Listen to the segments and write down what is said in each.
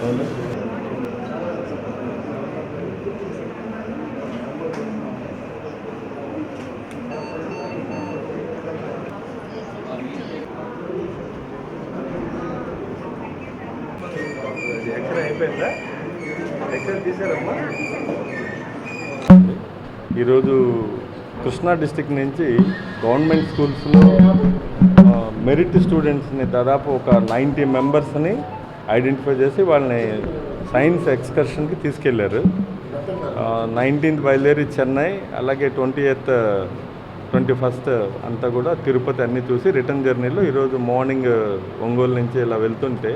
ఈరోజు కృష్ణా డిస్టిక్ నుంచి గవర్నమెంట్ స్కూల్స్లో మెరిట్ స్టూడెంట్స్ని దాదాపు ఒక నైంటీ మెంబర్స్ని ఐడెంటిఫై చేసి వాళ్ళని సైన్స్ ఎక్స్కర్షన్కి తీసుకెళ్ళారు నైన్టీన్త్ బయలుదేరి చెన్నై అలాగే ట్వంటీ ఎయిత్ ట్వంటీ ఫస్ట్ అంతా కూడా తిరుపతి అన్నీ చూసి రిటర్న్ జర్నీలో ఈరోజు మార్నింగ్ ఒంగోలు నుంచి ఇలా వెళ్తుంటే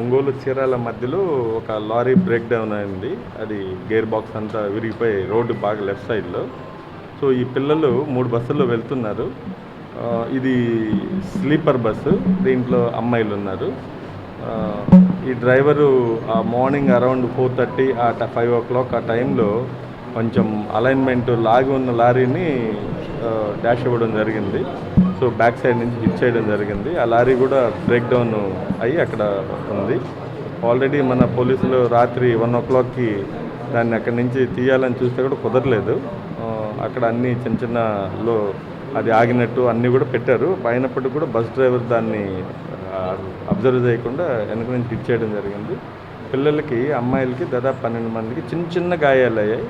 ఒంగోలు చీరాల మధ్యలో ఒక లారీ బ్రేక్ డౌన్ అయింది. అది గేర్ బాక్స్ అంతా విరిగిపోయి రోడ్డు బాగా లెఫ్ట్ సైడ్లో. సో ఈ పిల్లలు మూడు బస్సుల్లో వెళ్తున్నారు. ఇది స్లీపర్ బస్సు. దీంట్లో అమ్మాయిలు ఉన్నారు. ఈ డ్రైవరు ఆ మార్నింగ్ అరౌండ్ ఫోర్ థర్టీ ఆ ఫైవ్ ఓ క్లాక్ ఆ టైంలో కొంచెం అలైన్మెంట్ లాగి ఉన్న లారీని డాష్ ఇవ్వడం జరిగింది. సో బ్యాక్ సైడ్ నుంచి హిట్ చేయడం జరిగింది. ఆ లారీ కూడా బ్రేక్ డౌన్ అయ్యి అక్కడ ఉంది ఆల్రెడీ మన పోలీసులు రాత్రి వన్ ఓ క్లాక్కి దాన్ని అక్కడి నుంచి తీయాలని చూస్తే కూడా కుదరలేదు. అక్కడ అన్ని చిన్న చిన్న లో అది ఆగినట్టు అన్నీ కూడా పెట్టారు. అయినప్పటికీ కూడా బస్ డ్రైవర్ దాన్ని అబ్జర్వ్ చేయకుండా వెనక నుంచి హిట్ చేయడం జరిగింది. పిల్లలకి అమ్మాయిలకి దాదాపు పన్నెండు మందికి చిన్న చిన్న గాయాలు అయ్యాయి.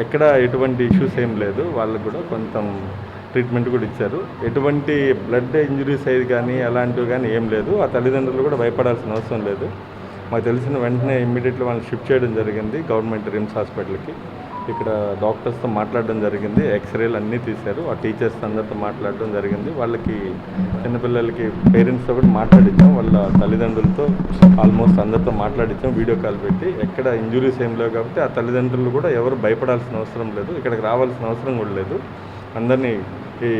ఎక్కడ ఎటువంటి ఇష్యూస్ ఏం లేదు. వాళ్ళకు కూడా కొంచెం ట్రీట్మెంట్ కూడా ఇచ్చారు. ఎటువంటి బ్లడ్ ఇంజురీస్ అయ్యేది కానీ అలాంటివి కానీ ఏం లేదు. ఆ తల్లిదండ్రులు కూడా భయపడాల్సిన అవసరం లేదు. మాకు తెలిసిన వెంటనే ఇమ్మీడియట్లీ వాళ్ళని షిఫ్ట్ చేయడం జరిగింది గవర్నమెంట్ రిమ్స్ హాస్పిటల్కి. ఇక్కడ డాక్టర్స్తో మాట్లాడడం జరిగింది. ఎక్స్రేలు అన్నీ తీశారు. ఆ టీచర్స్ అందరితో మాట్లాడడం జరిగింది. వాళ్ళకి చిన్నపిల్లలకి పేరెంట్స్తో కూడా మాట్లాడించాం వాళ్ళ తల్లిదండ్రులతో ఆల్మోస్ట్ అందరితో మాట్లాడించాం వీడియో కాల్ పెట్టి ఎక్కడ ఇంజురీస్ ఏం లేవు కాబట్టి ఆ తల్లిదండ్రులు కూడా ఎవరు భయపడాల్సిన అవసరం లేదు. ఇక్కడికి రావాల్సిన అవసరం కూడా లేదు. అందరినీ ఈ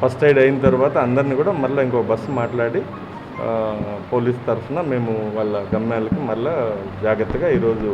ఫస్ట్ ఎయిడ్ అయిన తర్వాత అందరినీ కూడా మళ్ళీ ఇంకో బస్సు మాట్లాడి పోలీస్ తరఫున మేము వాళ్ళ గమ్యాలకి మళ్ళీ జాగ్రత్తగా ఈరోజు